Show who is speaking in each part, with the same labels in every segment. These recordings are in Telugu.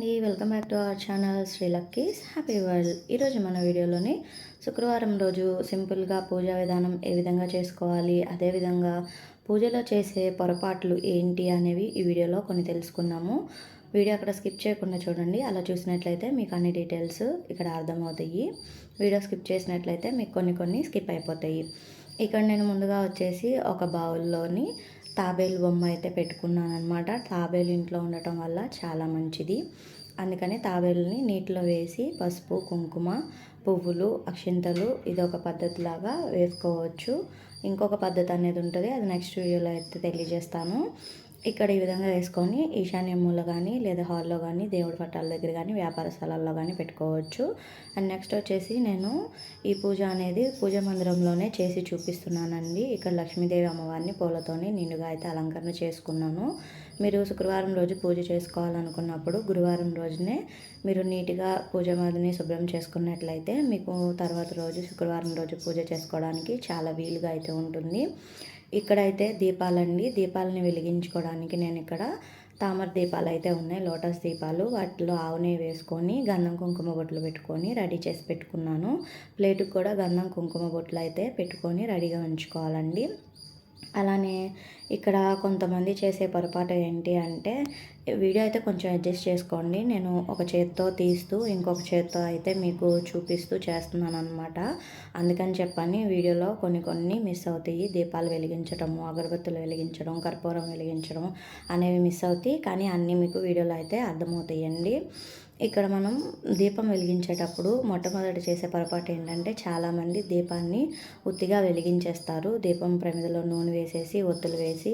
Speaker 1: అండి. Welcome back to our channel Sri Lucky's. Happy world. ఈరోజు మన వీడియోలోని శుక్రవారం రోజు సింపుల్గా పూజా విధానం ఏ విధంగా చేసుకోవాలి అదేవిధంగా పూజలో చేసే పొరపాట్లు ఏంటి అనేవి ఈ వీడియోలో కొన్ని తెలుసుకుందాము. వీడియో అక్కడ స్కిప్ చేయకుండా చూడండి. అలా చూసినట్లయితే మీకు అన్ని డీటెయిల్స్ ఇక్కడ అర్థమవుతాయి. వీడియో స్కిప్ చేసినట్లయితే మీకు కొన్ని కొన్ని స్కిప్ అయిపోతాయి. ఇక్కడ నేను ముందుగా వచ్చేసి ఒక బౌల్లోని తాబేలు బొమ్మ అయితే పెట్టుకున్నాను అనమాట తాబేలు ఇంట్లో ఉండటం వల్ల చాలా మంచిది. అందుకని తాబేలుని నీటిలో వేసి పసుపు కుంకుమ పువ్వులు అక్షింతలు ఇది ఒక పద్ధతిలాగా వేసుకోవచ్చు. ఇంకొక పద్ధతి అనేది ఉంటుంది. అది నెక్స్ట్ వీడియోలో అయితే తెలియజేస్తాను. ఇక్కడ ఈ విధంగా వేసుకొని ఈశాన్య మూల కానీ లేదా హాల్లో కానీ దేవుడి పట్టాల దగ్గర కానీ వ్యాపార స్థలాల్లో కానీ పెట్టుకోవచ్చు. అండ్ నెక్స్ట్ వచ్చేసి నేను ఈ పూజ అనేది పూజ మందిరంలోనే చేసి చూపిస్తున్నానండి. ఇక్కడ లక్ష్మీదేవి అమ్మవారిని పూలతోని నిండుగా అయితే అలంకరణ చేసుకున్నాను. మీరు శుక్రవారం రోజు పూజ చేసుకోవాలనుకున్నప్పుడు గురువారం రోజునే మీరు నీట్గా పూజ మందిని శుభ్రం చేసుకున్నట్లయితే మీకు తర్వాత రోజు శుక్రవారం రోజు పూజ చేసుకోవడానికి చాలా వీలుగా అయితే ఉంటుంది. ఇక్కడైతే దీపాలండి. దీపాలని వెలిగించుకోవడానికి నేను ఇక్కడ తామర దీపాలు అయితే ఉన్నాయి. లోటస్ దీపాలు. వాటిలో ఆవునే వేసుకొని గంధం కుంకుమ బొట్లు పెట్టుకొని రెడీ చేసి పెట్టుకున్నాను. ప్లేటుకు కూడా గంధం కుంకుమ బొట్లు అయితే పెట్టుకొని రెడీగా ఉంచుకోవాలండి. అలానే ఇక్కడ కొంతమంది చేసే పొరపాటు ఏంటి అంటే వీడియో అయితే కొంచెం అడ్జస్ట్ చేసుకోండి. నేను ఒక చేత్తో తీస్తూ ఇంకొక చేత్తో అయితే మీకు చూపిస్తూ చేస్తున్నాను అనమాట అందుకని చెప్పని వీడియోలో కొన్ని కొన్ని మిస్ అవుతాయి. దీపాలు వెలిగించడం అగరబత్తులు వెలిగించడం కర్పూరం వెలిగించడం అనేవి మిస్ అవుతాయి. కానీ అన్నీ మీకు వీడియోలో అయితే అర్థమవుతాయండి. ఇక్కడ మనం దీపం వెలిగించేటప్పుడు మొట్టమొదటి చేసే పొరపాటు ఏంటంటే చాలామంది దీపాన్ని ఉత్తిగా వెలిగించేస్తారు. దీపం ప్రమిదలో నూనె వేసేసి ఒత్తులు వేసి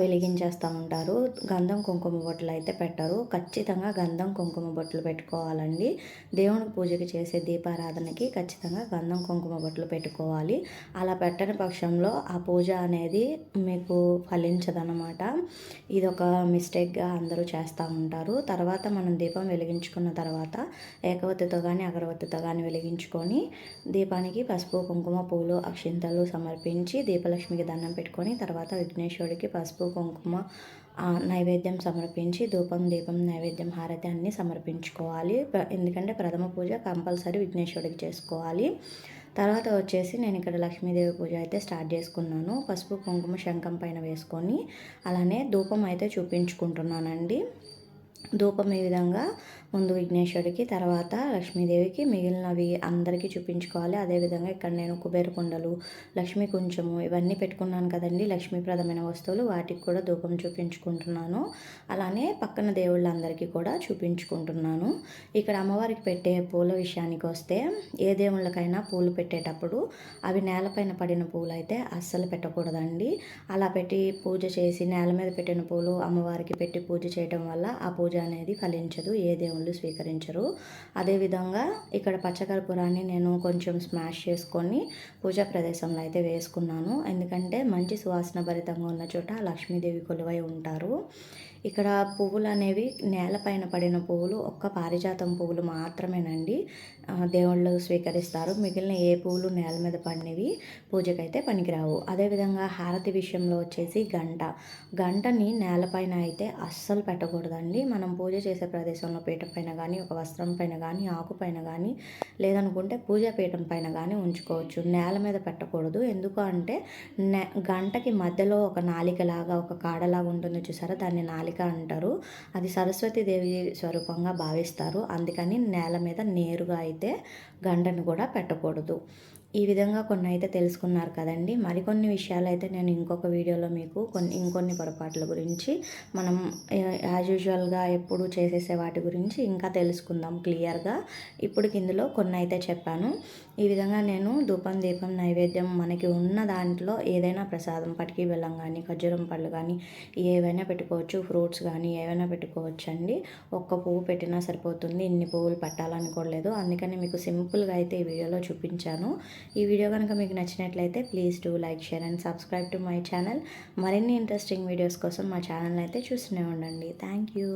Speaker 1: వెలిగించేస్తూ ఉంటారు. గంధం కుంకుమ బొట్లు అయితే పెట్టరు. ఖచ్చితంగా గంధం కుంకుమ బొట్లు పెట్టుకోవాలండి. దేవుని పూజకి చేసే దీపారాధనకి ఖచ్చితంగా గంధం కుంకుమ బొట్లు పెట్టుకోవాలి. అలా పెట్టని పక్షంలో ఆ పూజ అనేది మీకు ఫలించదనమాట ఇది ఒక మిస్టేక్గా అందరూ చేస్తూ ఉంటారు. తర్వాత మనం దీపం వెలిగించుకున్న తర్వాత ఏకవత్తితో కానీ అగరవత్తితో కానీ వెలిగించుకొని దీపానికి పసుపు కుంకుమ పూలు అక్షింతలు సమర్పించి దీపలక్ష్మికి దండం పెట్టుకొని తర్వాత విఘ్నేశ్వరుడికి పసుపు పసుపు కుంకుమ నైవేద్యం సమర్పించి ధూపం దీపం నైవేద్యం హారతి అన్నీ సమర్పించుకోవాలి. ఎందుకంటే ప్రథమ పూజ కంపల్సరీ విఘ్నేశ్వరుడికి చేసుకోవాలి. తర్వాత వచ్చేసి నేను ఇక్కడ లక్ష్మీదేవి పూజ అయితే స్టార్ట్ చేసుకున్నాను. పసుపు కుంకుమ శంఖం పైన వేసుకొని అలానే ధూపం అయితే చూపించుకుంటున్నానండి. ధూపం ఈ విధంగా ముందు విఘ్నేశ్వరుడికి తర్వాత లక్ష్మీదేవికి మిగిలినవి అందరికీ చూపించుకోవాలి. అదేవిధంగా ఇక్కడ నేను కుబేర కుండలు లక్ష్మీ కుంచము ఇవన్నీ పెట్టుకున్నాను కదండి. లక్ష్మీప్రదమైన వస్తువులు వాటికి కూడా ధూపం చూపించుకుంటున్నాను. అలానే పక్కన దేవుళ్ళందరికీ కూడా చూపించుకుంటున్నాను. ఇక్కడ అమ్మవారికి పెట్టే పూల విషయానికి వస్తే ఏ దేవుళ్ళకైనా పూలు పెట్టేటప్పుడు అవి నేలపైన పడిన పూలు అయితే అస్సలు పెట్టకూడదండి. అలా పెట్టి పూజ చేసి నేల మీద పెట్టిన పూలు అమ్మవారికి పెట్టి పూజ చేయడం వల్ల ఆ పూజ అనేది ఫలించదు. ఏ దేవుడు దేవుళ్ళు స్వీకరించరు. అదేవిధంగా ఇక్కడ పచ్చకర్పూరాన్ని నేను కొంచెం స్మాష్ చేసుకొని పూజా ప్రదేశంలో అయితే వేసుకున్నాను. ఎందుకంటే మంచి సువాసన భరితంగా ఉన్న చోట లక్ష్మీదేవి కొలువై ఉంటారు. ఇక్కడ పువ్వులు అనేవి నేలపైన పడిన పువ్వులు ఒక్క పారిజాతం పువ్వులు మాత్రమేనండి. దేవుళ్ళు స్వీకరిస్తారు. మిగిలిన ఏ పువ్వులు నేల మీద పడినవి పూజకైతే పనికిరావు. అదేవిధంగా హారతి విషయంలో వచ్చేసి గంట. గంటని నేలపైన అయితే అస్సలు పెట్టకూడదండి. మనం పూజ చేసే ప్రదేశంలో పీట పైన కానీ ఒక వస్త్రం పైన కానీ ఆకు పైన కానీ లేదనుకుంటే పూజా పీఠం పైన కానీ ఉంచుకోవచ్చు. నేల మీద పెట్టకూడదు. ఎందుకు అంటే గంటకి మధ్యలో ఒక నాలికలాగా ఒక కాడలాగా ఉంటుంది చూసారా? దాన్ని నాలిక అంటారు. అది సరస్వతీదేవి స్వరూపంగా భావిస్తారు. అందుకని నేల మీద నేరుగా అయితే గంటను కూడా పెట్టకూడదు. ఈ విధంగా కొన్ని అయితే తెలుసుకున్నారు కదండి. మరికొన్ని విషయాలు అయితే నేను ఇంకొక వీడియోలో మీకు కొన్ని ఇంకొన్ని పొరపాట్ల గురించి మనం యాజ్ యూజువల్గా ఎప్పుడు చేసేసే వాటి గురించి ఇంకా తెలుసుకుందాం క్లియర్గా. ఇప్పుడు ఇందులో కొన్ని అయితే చెప్పాను. ఈ విధంగా నేను ధూపం దీపం నైవేద్యం మనకి ఉన్న దాంట్లో ఏదైనా ప్రసాదం పటికి బెల్లం కానీ ఖర్జూరం పళ్ళు కానీ ఏవైనా పెట్టుకోవచ్చు ఫ్రూట్స్ కానీ ఏవైనా పెట్టుకోవచ్చు అండి ఒక్క పువ్వు పెట్టినా సరిపోతుంది. ఇన్ని పువ్వులు పెట్టాలనుకోలేదు అందుకని మీకు సింపుల్గా అయితే ఈ వీడియోలో చూపించాను. ఈ వీడియో కనుక మీకు నచ్చినట్లయితే please do like share and subscribe to my channel మరిన్ని ఇంట్రెస్టింగ్ వీడియోస్ కోసం మా ఛానల్ అయితే చూస్తూనే ఉండండి. Thank you